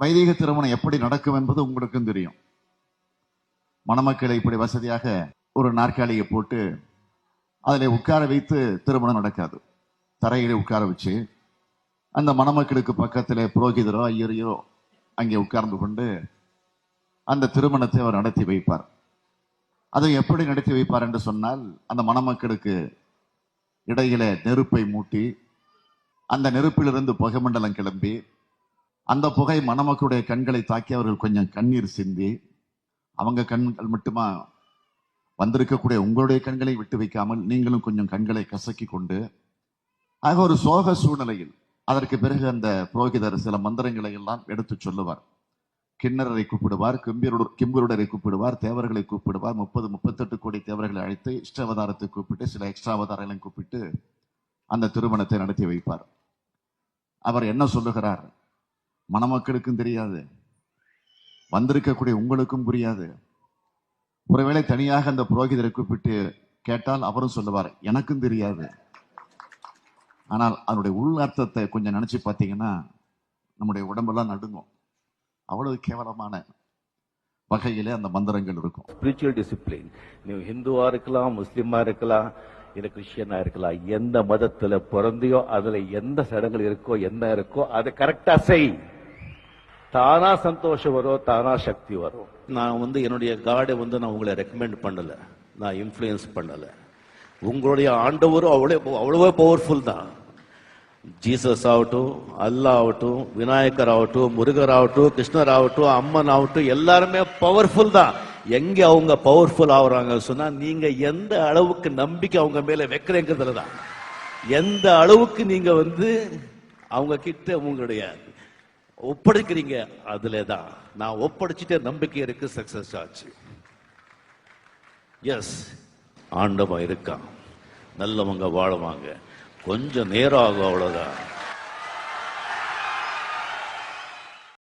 வைதிக திருமணம் எப்படி நடக்கும் என்பது உங்களுக்கும் தெரியும். மணமக்களை இப்படி வசதியாக ஒரு நாற்காலியை போட்டு அதில் உட்கார வைத்து திருமணம் நடக்காது. தரையிலே உட்கார வச்சு அந்த மணமக்களுக்கு பக்கத்தில் புரோகிதரோ ஐயரையோ அங்கே உட்கார்ந்து கொண்டு அந்த திருமணத்தை அவர் நடத்தி வைப்பார். அதை எப்படி நடத்தி வைப்பார் என்று சொன்னால் அந்த மணமக்களுக்கு இடையில நெருப்பை மூட்டி அந்த நெருப்பிலிருந்து புகைமண்டலம் கிளம்பி அந்த புகை மணமக்களுடைய கண்களை தாக்கி அவர்கள் கொஞ்சம் கண்ணீர் சிந்தி அவங்க கண்கள் மட்டுமா வந்திருக்கக்கூடிய உங்களுடைய கண்களை விட்டு வைக்காமல் நீங்களும் கொஞ்சம் கண்களை கசக்கி கொண்டு ஆக ஒரு சோக சூழ்நிலையில் அதற்கு பிறகு அந்த புரோகிதர் சில மந்திரங்களை எல்லாம் எடுத்து சொல்லுவார். கிண்ணறரை கூப்பிடுவார் கிம்பியருட கிம்பருடரை கூப்பிடுவார் தேவர்களை கூப்பிடுவார் முப்பது முப்பத்தெட்டு கோடி தேவர்களை அழைத்து இஷ்டாவதாரத்தை கூப்பிட்டு சில எக்ஸ்ட்ரா அவதாரங்களையும் கூப்பிட்டு அந்த திருமணத்தை நடத்தி வைப்பார். அவர் என்ன சொல்லுகிறார்? மணமக்களுக்கும் தெரியாது. வந்திருக்கக்கூடிய உங்களுக்கும் புரியாது. ஒருவேளை தனியாக அந்த புரோகிதரை கூப்பிட்டு கேட்டால் அவரும் சொல்லுவார் எனக்கும் தெரியாது. ஆனால் அதனுடைய உள் அர்த்தத்தை கொஞ்சம் நினச்சி பார்த்தீங்கன்னா நம்முடைய உடம்பெல்லாம் நடுங்கும். அவ்வளவு கேவலமான வகையிலே அந்த மந்திரங்கள் இருக்கும். ஸ்பிரிச்சுவல் டிசிப்ளின் நீ ஹிந்துவா இருக்கலாம் முஸ்லீமாக இருக்கலாம் இல்லை கிறிஸ்டியனா இருக்கலாம் எந்த மதத்துல பிறந்தியோ அதுல எந்த சடங்குகள் இருக்கோ என்ன இருக்கோ அதை கரெக்டா செய். தானா சந்தோஷம் வரும் தானா சக்தி வரும். நான் வந்து என்னுடைய காடை வந்து நான் உங்களை ரெக்கமெண்ட் பண்ணல. நான் இன்ஃப்ளூயன்ஸ் பண்ணல. உங்களுடைய ஆண்டவரும் அவ்வளோ அவ்வளவோ பவர்ஃபுல் தான். ஜீசஸ் ஆகட்டும் அல்லாஹ் ஆகட்டும் விநாயகர் ஆகட்டும் முருகர் ஆகட்டும் கிருஷ்ணர் ஆகட்டும் அம்மன் ஆகட்டும் எல்லாருமே பவர்ஃபுல் தான். எங்க அவங்க பவர்ஃபுல் ஆகுறாங்க சொன்னா நீங்க எந்த அளவுக்கு நம்பிக்கை அவங்க மேல வைக்கிறேங்கிறதுல தான் எந்த அளவுக்கு நீங்க வந்து அவங்க கிட்ட உங்களுடைய ஒப்படைக்கிறீங்க அதுல தான் நான் ஒப்படைச்சிட்ட நம்பிக்கை இருக்கு சக்சஸ் ஆச்சு. எஸ் ஆண்டவன் இருக்கான். நல்லவங்க வாழவாங்க. கொஞ்சம் நேரம் ஆகும் அவ்வளோதான்